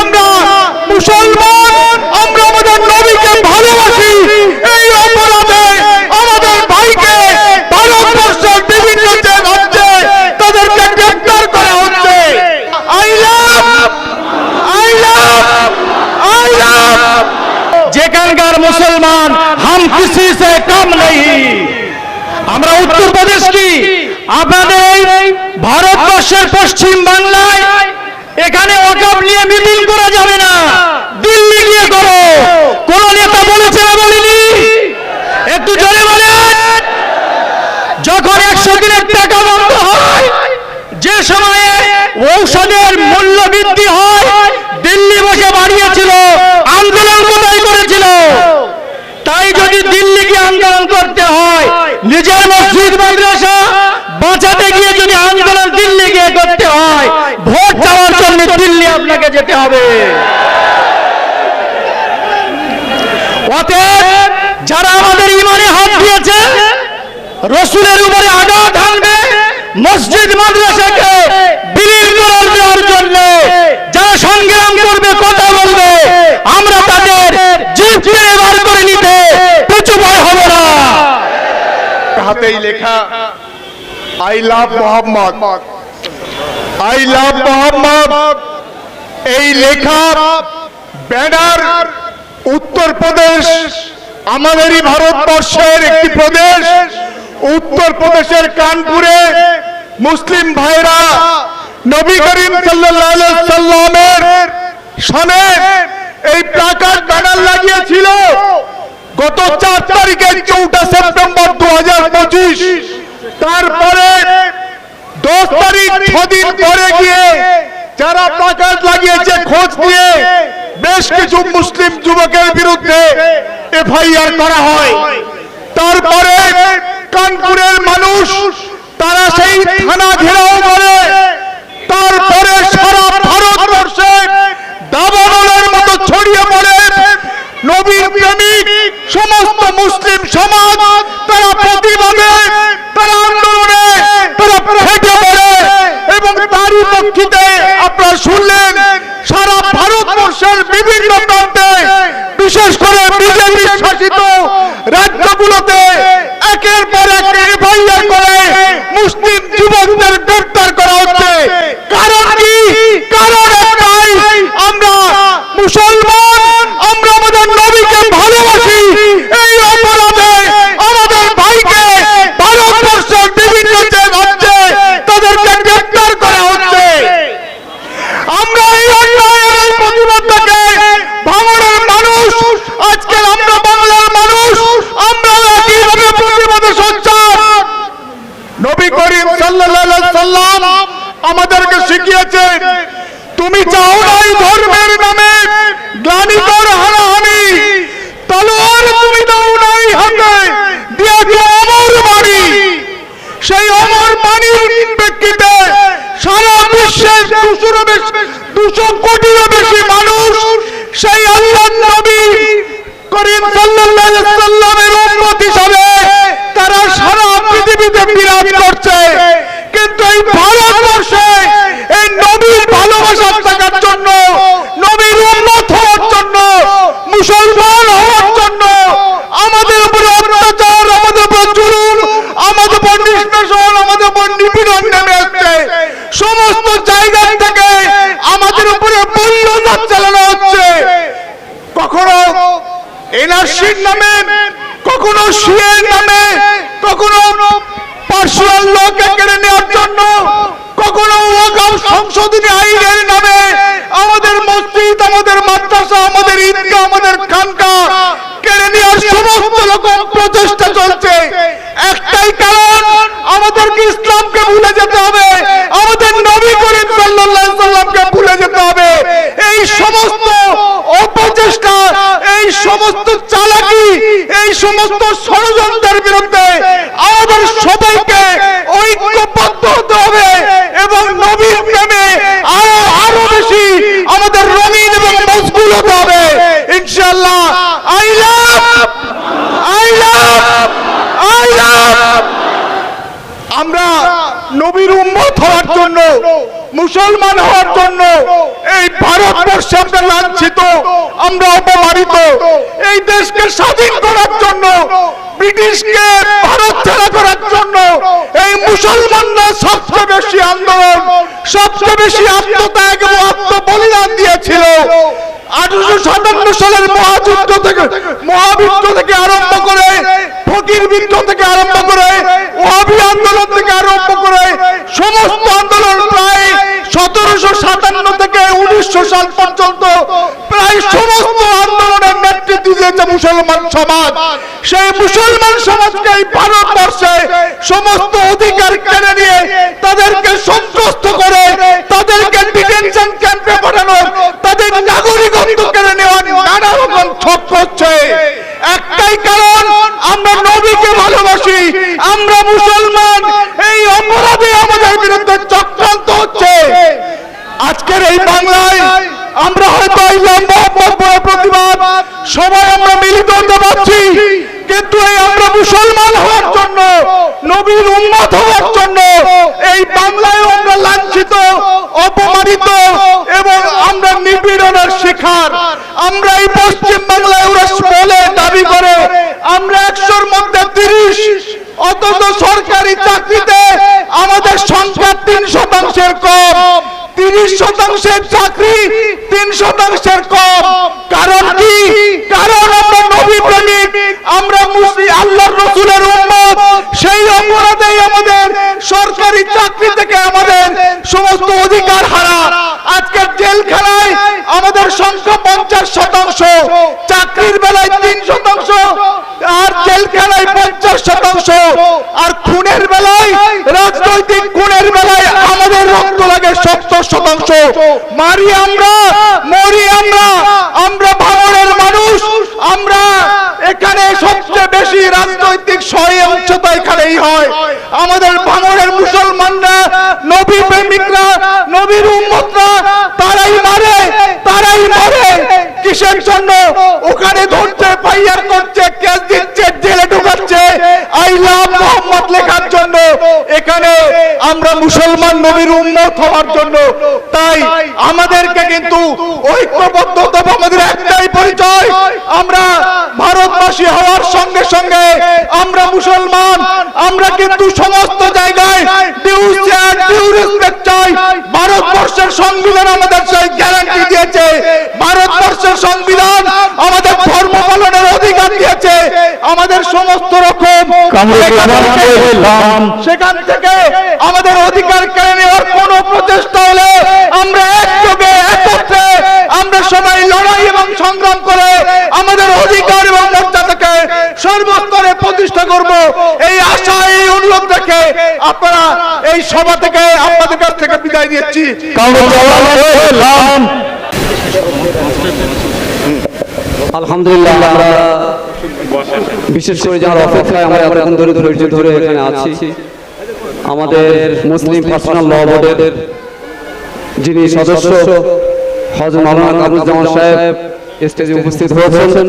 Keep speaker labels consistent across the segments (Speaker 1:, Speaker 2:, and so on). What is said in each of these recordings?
Speaker 1: আমরা মুসলমান, আমরা আমাদের নবীকে ভালোবাসি। এই অপরাধে আমাদের ভাইকে ভারতবর্ষের বিভিন্ন যে রাজ্যে তাদেরকে গ্রেফতার করা হচ্ছে। আই লাভ, আই যেখানকার মুসলমান হাম কিসি সে কম নেই। আমরা উত্তরপ্রদেশ কি? আপনাদের ভারতবর্ষের পশ্চিম বাংলায় এখানে ওকাপ নিয়ে মিটিং করা যাবে না। দিল্লি গিয়ে করো। কোন নেতা বলেছে না বলিনি? একটু জোরে বলেন। যখন একশো দিনের টাকা বন্ধ হয়, যে সময়ে ঔষধের মূল্য বৃদ্ধি হয়, দিল্লি বসে বাড়িয়েছিল, আন্দোলন কোথায় করেছিল? তাই যদি দিল্লি গিয়ে আন্দোলন করতে হয়, নিজের মসজিদ মাদ্রাসা বাঁচাতে গিয়ে যদি আন্দোলন দিল্লি গিয়ে করতে হয় ভোট চাওয়ার জন্য দিল্লি আপনাকে যেতে হবে। অতএব যারা আমাদের ইমানে হাত দিয়েছে, রসুলের উপরে আঘাত হানবে মসজিদ মাদ্রাসাকে বিলীন জন্য যারা সংগ্রাম করবে, কথা বলবে, আমরা তাদের জিভ বার করে নিতে কিছু ভয় হবে না।
Speaker 2: হাতেই লেখা, I love Mohammad. I love Mohammad. এই লেখা ব্যানার উত্তরপ্রদেশ আমাদেরই ভারতবর্ষের একটি প্রদেশ। উত্তরপ্রদেশের কানপুরে মুসলিম ভাইরা নবী করিম সাল্লামের সনে এই প্লাকার্ড ব্যানার লাগিয়েছিল। গত চার তারিখে চৌঠা সেপ্টেম্বর দু হাজার পঁচিশ। তারপরে দশ তারিখ, ছদিন পরে গিয়ে যারা প্লাকার্ড লাগিয়েছে খোঁজ নিয়ে, বেশ কিছু মুসলিম যুবকের বিরুদ্ধে এফআইআর করা হয়। তারপরে কানপুরের মানুষ, তারা সেই থানা ঘেরাও করে। তারপরে সারা ভারতবর্ষে দাবানলের মতো ছড়িয়ে পড়ে। নবীর প্রেমিক, সমস্ত মুসলিম সমাজ, তারা প্রতিবাদে, তারা আন্দোলনে, তারা ফেটে পড়ে। এবং তারই পক্ষিতে শুনলেন অমর বাণীর ব্যক্তিতে সারা বিশ্বের দুশোরও দুশো কোটিরও বেশি মানুষ সেই আল্লাহ নবী করিম সাল্লাল্লাহু সাল্লামের হিসাবে তারা সারা পৃথিবীতে বিরাজ করছে কিন্তু এই ভারতবর্ষে এই নবীর ভালোবাসা থাকার জন্য নবীর উন্নত হওয়ার জন্য মুসলমান হওয়ার জন্য আমাদের উপরে অত্যাচার আমাদের উপর জুলুম সমস্ত জায়গা থেকে আমাদের উপরে চালানো হচ্ছে। কখনো এনআরসির নামে, কখনো সিএর নামে, কখনো পার্সোনাল কেড়ে নেওয়ার জন্য, কখনো সংশোধনী আইনের নামে আমাদের মসজিদ, আমাদের মাদ্রাসা, আমাদের আমাদের কেড়ে প্রচেষ্টা চলছে একটাই কারণ আমাদেরকে ইসলামকে ভুলে যেতে হবে আমাদের নবী করিম সাল্লাল্লাহু আলাইহি সাল্লামকে ভুলে যেতে হবে এই সমস্ত অপচেষ্টা এই সমস্ত চালাকি, এই সমস্ত ষড়যন্ত্রের বিরুদ্ধে আমাদের সবাইকে ঐক্যবদ্ধ হতে হবে এবং নবীর প্রেমে আরও আরও বেশি আমাদের রঙিন এবং মজবুল হতে হবে। ইনশাআল্লাহ। I love I love I love. আমরা নবীর উম্মত হওয়ার জন্য মুসলমান হওয়ার জন্য এই ভারতবর্ষে আমরা লাঞ্ছিত, আমরা অপমানিত। এই দেশকে স্বাধীন করার জন্য, ব্রিটিশকে ভারত ছেড়া করার জন্য এই মুসলমানরা সবচেয়ে বেশি আন্দোলন, সবচেয়ে বেশি আত্মত্যাগ এবং আত্মবলিদান দিয়েছিল। আঠারোশো সাতান্ন সালের মহাযুদ্ধ থেকে মহাবিদ্য থেকে আরম্ভ করে, ফকির বিদ্য থেকে আরম্ভ করে ওহাবি আন্দোলন থেকে আরম্ভ করে সমস্ত আন্দোলন প্রায় সতেরোশো সাতান্ন থেকে উনিশশো সাল পর্যন্ত প্রায় সমস্ত আন্দোলনের নেতৃত্ব দিয়েছে মুসলমান সমাজ। সেই মুসলমান সমাজকে এই ভারতবর্ষে সমস্ত অধিকার কেড়ে নিয়ে তাদেরকে সন্ত্রস্ত করে, তাদেরকে ডিটেনশন ক্যাম্পে পাঠানো তাদের নাগরিকত্ব কেড়ে নেওয়ার নানা রকম ছক করছে একটাই কারণ আমরা নবীকে ভালোবাসি আমরা মুসলমান এই অপরাধে আমাদের বিরুদ্ধে চক্রান্ত হচ্ছে আজকের এই বাংলায় আমরা হয়তো এই লম্বা বড় প্রতিবাদ, সবাই আমরা মিলিত হতে পারছি, কিন্তু এই আমরা মুসলমান হওয়ার জন্য, নবীর উন্মত হওয়ার জন্য, এই বাংলায় আমরা লাঞ্ছিত, অপমানিত এবং আমরা নিপীড়নের শিকার। আমরা এই পশ্চিম বাংলায় ওরা বলে, দাবি করে, আমরা একশোর মধ্যে তিরিশ, অথচ সরকারি চাকরিতে আমাদের সংখ্যা তিন শতাংশের শতাংশের চাকরি তিন শতাংশের কম কারণ কি কারণ আমরা নবী প্রেমিক আমরা মুসলিম আল্লাহর রসুলের উম্মত সেই অপরাধেই আমাদের সরকারি চাকরি থেকে আমাদের সমস্ত অধিকার হারা আজকের জেলখানায় আমাদের সংখ্যা পঞ্চাশ শতাংশ চাকরির বেলায় তিন শতাংশ, আর জেলখানায় পঞ্চাশ শতাংশ, আর খুনের বেলায়, রাজনৈতিক খুনের বেলায় আমাদের রক্ত লাগে সত্তর শতাংশ। মারি আমরা, মরি আমরা আমরা ভাঙনের মানুষ, আমরা এখানে সবচেয়ে বেশি রাজনৈতিক সহিংসতা এখানেই হয়। আমাদের ভাঙনের মুসলমানরা, নবী প্রেমিকরা, নবীর উম্মতরা, তারাই মারে, তারাই মরে। কিসের জন্য ওখানে ধরছে ফাইয়ার করছে কেস দিচ্ছে জেলে ঢুকাচ্ছে আই লাভ মোহাম্মদ লেখার জন্য এখানে আমরা মুসলমান নবীর উন্মত হওয়ার জন্য। তাই আমাদেরকে কিন্তু ঐক্যবদ্ধতা আমাদের একটাই পরিচয়। আমরা ভারতবাসী হওয়ার সঙ্গে সঙ্গে আমরা মুসলমান। আমরা কিন্তু সমস্ত জায়গায় ভারতবর্ষের সংবিধান আমাদের সেই গ্যারান্টি দিয়েছে। ভারতবর্ষের সংবিধান আমাদের ধর্ম পালনের অধিকার দিয়েছে। আমাদের সমস্ত রকম সেখান থেকে আমাদের অধিকার কেড়ে নেওয়ার কোন প্রচেষ্টা হলে আমরা একযোগে, একত্রে আমরা সবাই লড়াই এবং সংগ্রাম করে আমাদের অধিকার এবং মর্যাদাকে সর্বস্তরে প্রতিষ্ঠা করব। এই আশা, এই অনুরোধ রেখে আপনারা এই সভা থেকে আপনাদের কাছ থেকে বিদায় দিচ্ছি
Speaker 3: আলহামদুলিল্লাহ বিশেষ করে যারা অপেক্ষায় আমরা এতক্ষণ ধরে ধৈর্য ধরে এখানে আছি আমাদের মুসলিম পার্সোনাল ল বোর্ডের যিনি সদস্য হজ মাওলানা কামরুজ্জামান সাহেব স্টেজে উপস্থিত হয়েছেন।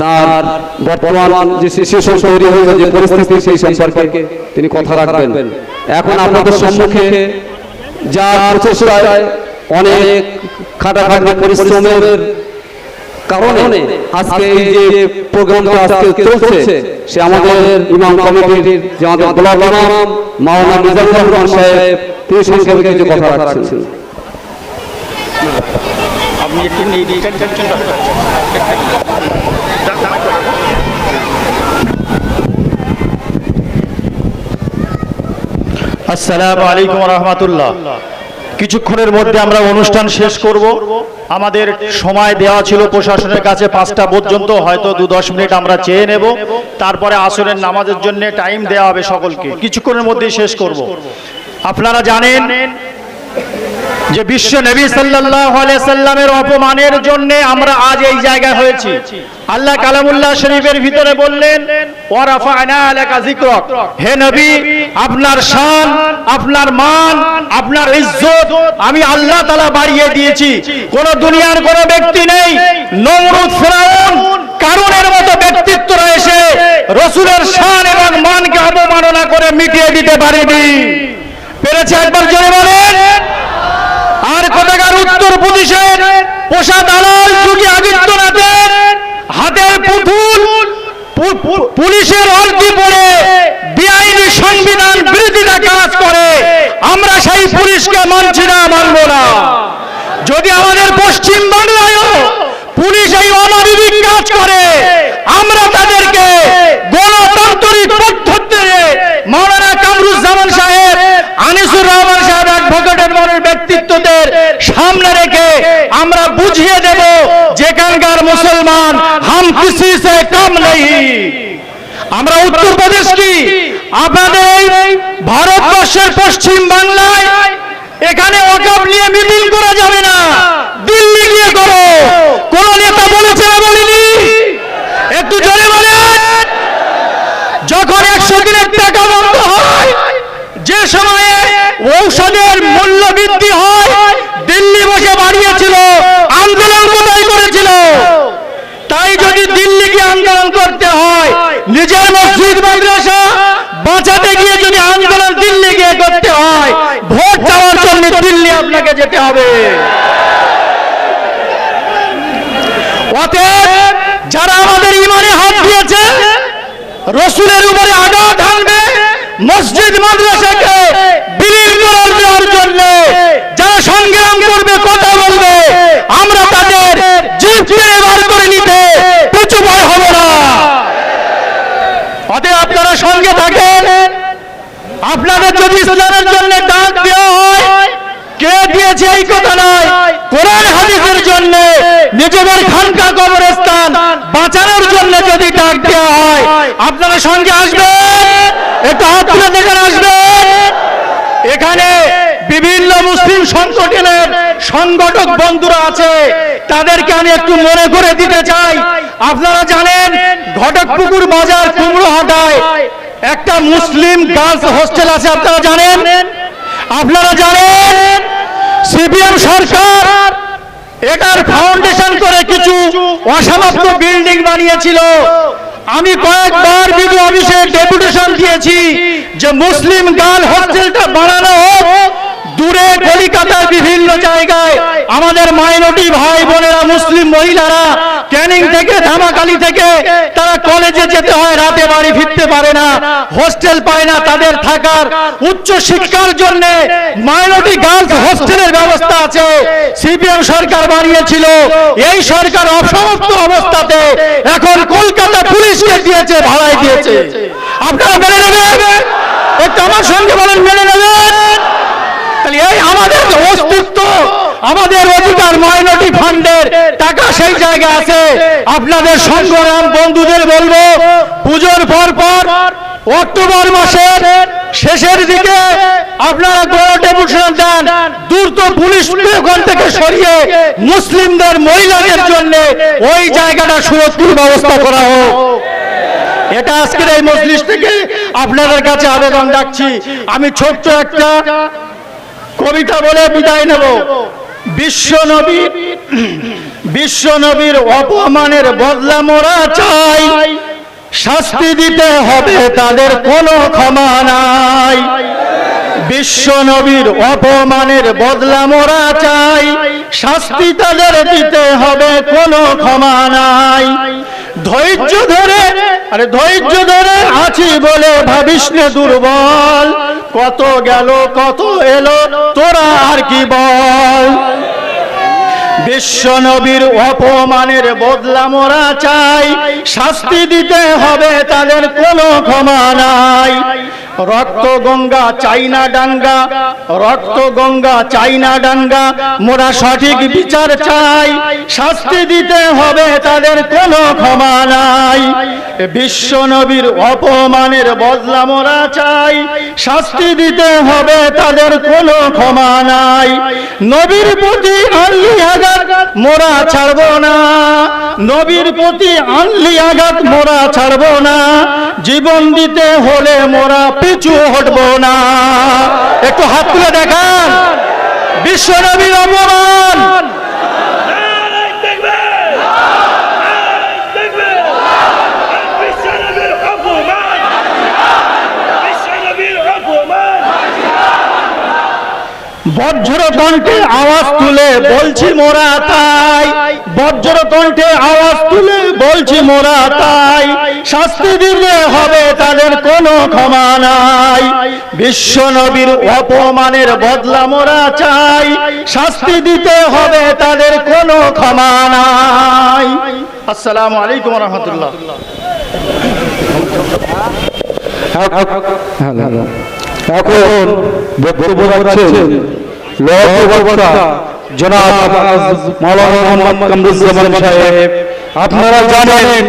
Speaker 3: তার বর্তমান যে সিচুয়েশন তৈরি হয়েছে যে পরিস্থিতি সেই সম্পর্কে তিনি কথা রাখবেন। এখন আপনাদের সম্মুখে যা প্রচেষ্টায় অনেক খাটাখাটি পরিশ্রমের কারণে আজকে এই যে প্রোগ্রামটা আজকে চলছে সে আমাদের ইমাম কমিটির যে আমাদের গোলাপ ইমাম মাওলানা মিজানুর রহমান সাহেব তিনি সংক্ষেপে কিছু কথা রাখছেন।
Speaker 1: আসসালামু আলাইকুম রহমতুল্লাহ। কিছুক্ষণের মধ্যে আমরা অনুষ্ঠান শেষ করব। আমাদের সময় দেওয়া ছিল প্রশাসনের কাছে পাঁচটা পর্যন্ত, হয়তো দু দশ মিনিট আমরা চেয়ে নেব। তারপরে আসরের নামাজের জন্য টাইম দেওয়া হবে সকলকে। কিছুক্ষণের মধ্যেই শেষ করব। আপনারা জানেন যে বিশ্ব নবী সাল্লামের অপমানের জন্য আমরা আজ এই জায়গায় হয়েছি। আল্লাহ কালামুল্লাহ শরীফের ভিতরে বললেন হে নবী, আপনার শান, আপনার মান, আপনার ইজ্জত আমি আল্লাহ তাআলা বাড়িয়ে দিয়েছি। কোন দুনিয়ার কোন ব্যক্তি নেই কারুনের মতো ব্যক্তিত্বরা এসে রসুলের শান এবং মানকে অবমাননা করে মিটিয়ে দিতে পারেনি। পেরেছে একবার জোরে বলেন। উত্তরপ্রদেশের পোষা দালাল যোগী আদিত্যনাথের হাতের পুতুল পুলিশের অর্থি পড়ে বেআইনি সংবিধান বিরোধিতা কাজ করে। আমরা সেই পুলিশকে মানছি না, মানব না। যদি আমাদের পশ্চিম বাংলায়ও পুলিশ এই অমানবিক কাজ করে, আমরা তাদেরকে গণতান্ত্রিক পদ্ধতিতে মাওলানা কামরুজ্জামান সাহেব আনিসুর রহমান সাহেব অ্যাডভোকেটের মনের ব্যক্তিত্বদের সামনে রেখে আমরা বুঝিয়ে দেব যেখানকার মুসলমান কিসি সে কম নেই। আমরা উত্তরপ্রদেশ কি? আপনাদের ভারতবর্ষের পশ্চিম বাংলায় এখানে ওয়াকফ নিয়ে মিটিং করা যাবে না। দিল্লি নিয়ে করো। কোন নেতা বলেছে না বলিনি? একটু জোরে বলেন। যখন একশো দিনের টাকা বন্ধ হয়, যে সময়ে ঔষধের মূল্য বৃদ্ধি হয় দিল্লি বসে বাড়িয়েছিল আন্দোলন কোথায় করেছিল তাই যদি দিল্লি গিয়ে আন্দোলন করতে হয় নিজের মসজিদ মাদ্রাসা বাঁচাতে গিয়ে যদি আন্দোলন দিল্লি গিয়ে করতে হয়, ভোট চাওয়ার জন্য দিল্লি আপনাকে যেতে হবে। যারা আমাদের ইমানে হাত দিয়েছে, রসুলের উপরে আঘাত হানবে মসজিদ মাদ্রাসাকে বিলীন করার দেওয়ার জন্য যারা সংগ্রাম করবে, কথা বলবে, আমরা তাদের জিভ বার করে নিতে কিছু ভয় হবে না। অতএব আপনারা সঙ্গে থাকেন। আপনাদের যদি ইসলামের জন্য ডাক দেওয়া হয়, কে দিয়েছে এই কথা নয়? কোরআন হাদিসের জন্য নিজেদের খানকা কবরস্থান বাঁচানোর জন্য যদি ডাক দেওয়া হয়, আপনারা সঙ্গে আসবেন, একটু হাত তুলে দেখেন, আসবেন। এখানে বিভিন্ন মুসলিম সংগঠনের সংগঠক বন্ধুরা আছে, তাদেরকে আমি একটু মনে করে দিতে চাই। আপনারা জানেন, ঘটকপুকুর বাজার কুমড়ো হাটায় একটা মুসলিম গার্লস হোস্টেল আছে, আপনারা জানেন? আপনারা জানেন? সিপিএম সরকার এটার ফাউন্ডেশন করে কিছু অসমাপ্ত বিল্ডিং বানিয়েছিল। আমি কয়েকবার বিধু অফিসে ডেপুটেশন দিয়েছি যে মুসলিম গার্ল হোস্টেলটা বানানো হোক। দূরে কলিকাতার বিভিন্ন জায়গায় আমাদের মাইনরিটি ভাই বোনেরা, মুসলিম মহিলারা ক্যানিং থেকে, ধামাকালি থেকে তারা কলেজে যেতে হয়, রাতে বাড়ি ফিরতে পারে না, হোস্টেল পায় না তাদের থাকার উচ্চ শিক্ষার জন্য মাইনরিটি গার্লস হোস্টেলের ব্যবস্থা আছে, সিপিএম সরকার বানিয়েছিল, এই সরকার অসমাপ্ত অবস্থাতে এখন কলকাতা পুলিশকে দিয়েছে, ভাড়ায় দিয়েছে। আপনারা মেনে নেবেন? একটু আমার সঙ্গে বলেন, মেনে নেবেন? এই আমাদের অস্তিত্ব, আমাদের অধিকার মাইনরিটি ফান্ডের টাকা সেই জায়গায় আছে। আপনাদের সংগ্রাম বন্ধুদের বলব, পুজোর পর পর অক্টোবর মাসের শেষের দিকে আপনারা ডেপুটেশন দেন, দ্রুত পুলিশ ওখান থেকে সরিয়ে মুসলিমদের, মহিলাদের জন্য ওই জায়গাটা সুরক্ষিত ব্যবস্থা করা হোক। এটা আজকের এই মজলিস থেকে আপনাদের কাছে আবেদন রাখছি। আমি ছোট্ট একটা কবিতা বলে বিদায় নেব। বিশ্ব নবীর বিশ্ব নবীর অপমানের বদলা মোরা চাই। শাস্তি দিতে হবে তাদের কোনো ক্ষমা নাই। বিশ্ব নবীর অপমানের বদলা মোরা চাই। শাস্তি তাদের দিতে হবে কোনো ক্ষমা নাই। ধৈর্য ধরে, আরে ধৈর্য ধরে আছি বলে ভাবিস দুর্বল। কত গেল, কত এলো, তোরা আর কি বল? বিশ্ব নবীর অপমানের বদলা মোরা চাই। শাস্তি দিতে হবে তাদের কোনো ক্ষমা নাই। রক্ত গঙ্গা চাইনা ডাঙ্গা। রক্ত গঙ্গা চাইনা ডাঙ্গা। মোরা সঠিক বিচার চাই। শাস্তি দিতে হবে তাদের কোনো ক্ষমা নাই। বিশ্ব নবীর অপমানের বদলা মোরা চাই। শাস্তি দিতে হবে তাদের কোনো ক্ষমা নাই। নবীর প্রতি আনলি আঘাত মোরা ছাড়ব না। নবীর প্রতি আনলি আঘাত মোরা ছাড়ব না। জীবন দিতে হলে মোরা পিছু হটব না। একটু হাত তুলে দেখান।
Speaker 4: বিশ্বনবীর অপমান বিশ্বনবীর
Speaker 1: বজ্র ঝড় কণ্ঠে আওয়াজ তুলে বলছি মোরা তাই। বজ্র কণ্ঠে আওয়াজ তুলে বলছি, মোরা তাই। শাস্তি দিলে হবে তাদের কোনো ক্ষমা নাই। বিশ্ব নবীর অপমানের বদলা মোরা চাই। শাস্তি দিতে হবে তাদের কোনো ক্ষমা নাই। আসসালামু আলাইকুম রহমতুল্লাহ।
Speaker 5: এখন বক্তব্য রাখছেন জনাব মৌলানা মোহাম্মদ কামরুজ্জামান সাহেব আপনারা জানেন